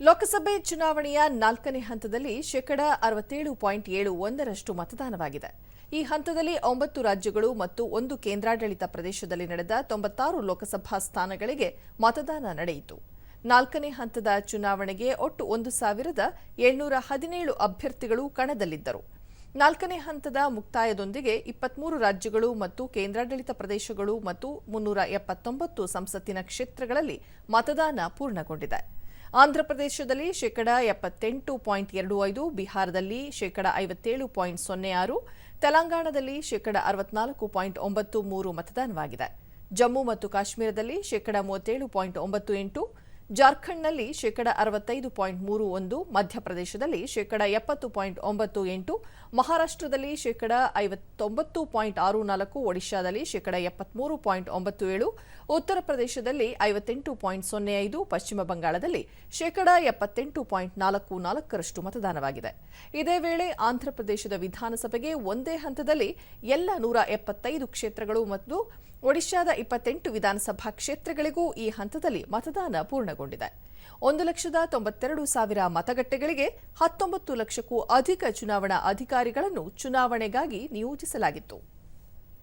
ಲೋಕಸಭೆ ಚುನಾವಣೆಯ ನಾಲ್ಕನೇ ಹಂತದಲ್ಲಿ ಶೇಕಡ ಅರವತ್ತೇಳು ಪಾಯಿಂಟ್ ಏಳು ಒಂದರಷ್ಟು ಮತದಾನವಾಗಿದೆ. ಈ ಹಂತದಲ್ಲಿ ಒಂಬತ್ತು ರಾಜ್ಯಗಳು ಮತ್ತು ಒಂದು ಕೇಂದ್ರಾಡಳಿತ ಪ್ರದೇಶದಲ್ಲಿ ನಡೆದ ತೊಂಬತ್ತಾರು ಲೋಕಸಭಾ ಸ್ಥಾನಗಳಿಗೆ ಮತದಾನ ನಡೆಯಿತು. ನಾಲ್ಕನೇ ಹಂತದ ಚುನಾವಣೆಗೆ ಒಟ್ಟು ಒಂದು ಸಾವಿರದ ಏಳ್ನೂರ ಹದಿನೇಳು ಅಭ್ಯರ್ಥಿಗಳು ಕಣದಲ್ಲಿದ್ದರು. ನಾಲ್ಕನೇ ಹಂತದ ಮುಕ್ತಾಯದೊಂದಿಗೆ ಇಪ್ಪತ್ಮೂರು ರಾಜ್ಯಗಳು ಮತ್ತು ಕೇಂದ್ರಾಡಳಿತ ಪ್ರದೇಶಗಳು ಮತ್ತು ಮುನ್ನೂರ ಎಪ್ಪತ್ತೊಂಬತ್ತು ಸಂಸತ್ತಿನ ಕ್ಷೇತ್ರಗಳಲ್ಲಿ ಮತದಾನ ಪೂರ್ಣಗೊಂಡಿದೆ. ಆಂಧ್ರಪ್ರದೇಶದಲ್ಲಿ ಶೇಕಡ ಎಪ್ಪತ್ತೆಂಟು ಪಾಯಿಂಟ್ ಎರಡು ಐದು, ಬಿಹಾರದಲ್ಲಿ ಶೇಕಡ ಐವತ್ತೇಳು ಪಾಯಿಂಟ್ ಸೊನ್ನೆ ಆರು, ತೆಲಂಗಾಣದಲ್ಲಿ ಶೇಕಡ ಅರವತ್ನಾಲ್ಕು ಪಾಯಿಂಟ್ ಒಂಬತ್ತು ಮೂರು ಮತದಾನವಾಗಿದೆ. ಜಮ್ಮು ಮತ್ತು ಕಾಶ್ಮೀರದಲ್ಲಿ ಶೇಕಡ ಮೂವತ್ತೇಳು ಪಾಯಿಂಟ್ ಒಂಬತ್ತು ಎಂಟು ಜಾರ್ಖಂಡ್ನಲ್ಲಿ ಶೇಕಡ ಅರವತ್ತೈದು ಪಾಯಿಂಟ್ ಮೂರು ಒಂದು, ಮಧ್ಯಪ್ರದೇಶದಲ್ಲಿ ಶೇಕಡ ಎಪ್ಪತ್ತು ಪಾಯಿಂಟ್ ಒಂಬತ್ತು ಎಂಟು, ಮಹಾರಾಷ್ಟ್ರದಲ್ಲಿ ಶೇಕಡ ಐವತ್ತೊಂಬತ್ತು ಪಾಯಿಂಟ್ ಆರು ನಾಲ್ಕು, ಒಡಿಶಾದಲ್ಲಿ ಶೇಕಡ ಎಪ್ಪತ್ಮೂರು ಪಾಯಿಂಟ್ ಒಂಬತ್ತು ಏಳು ಉತ್ತರ ಪ್ರದೇಶದಲ್ಲಿ ಐವತ್ತೆಂಟು ಪಾಯಿಂಟ್ ಸೊನ್ನೆ ಐದು, ಪಶ್ಚಿಮ ಬಂಗಾಳದಲ್ಲಿ ಶೇಕಡ ಎಪ್ಪತ್ತೆಂಟು ಪಾಯಿಂಟ್ ನಾಲ್ಕು ನಾಲ್ಕರಷ್ಟು ಮತದಾನವಾಗಿದೆ. ಇದೇ ವೇಳೆ ಆಂಧ್ರಪ್ರದೇಶದ ವಿಧಾನಸಭೆಗೆ ಒಂದೇ ಹಂತದಲ್ಲಿ ಎಲ್ಲ ನೂರ ಎಪ್ಪತ್ತೈದು ಕ್ಷೇತ್ರಗಳು ಮತ್ತು ಒಡಿಶಾದ ಇಪ್ಪತ್ತೆಂಟು ವಿಧಾನಸಭಾ ಕ್ಷೇತ್ರಗಳಿಗೂ ಈ ಹಂತದಲ್ಲಿ ಮತದಾನ ಪೂರ್ಣಗೊಂಡಿದೆ. ಒಂದು ಲಕ್ಷದ ತೊಂಬತ್ತೆರಡು ಸಾವಿರ ಮತಗಟ್ಟೆಗಳಿಗೆ ಹತ್ತೊಂಬತ್ತು ಲಕ್ಷಕ್ಕೂ ಅಧಿಕ ಚುನಾವಣಾ ಅಧಿಕಾರಿಗಳನ್ನು ಚುನಾವಣೆಗಾಗಿ ನಿಯೋಜಿಸಲಾಗಿತ್ತು.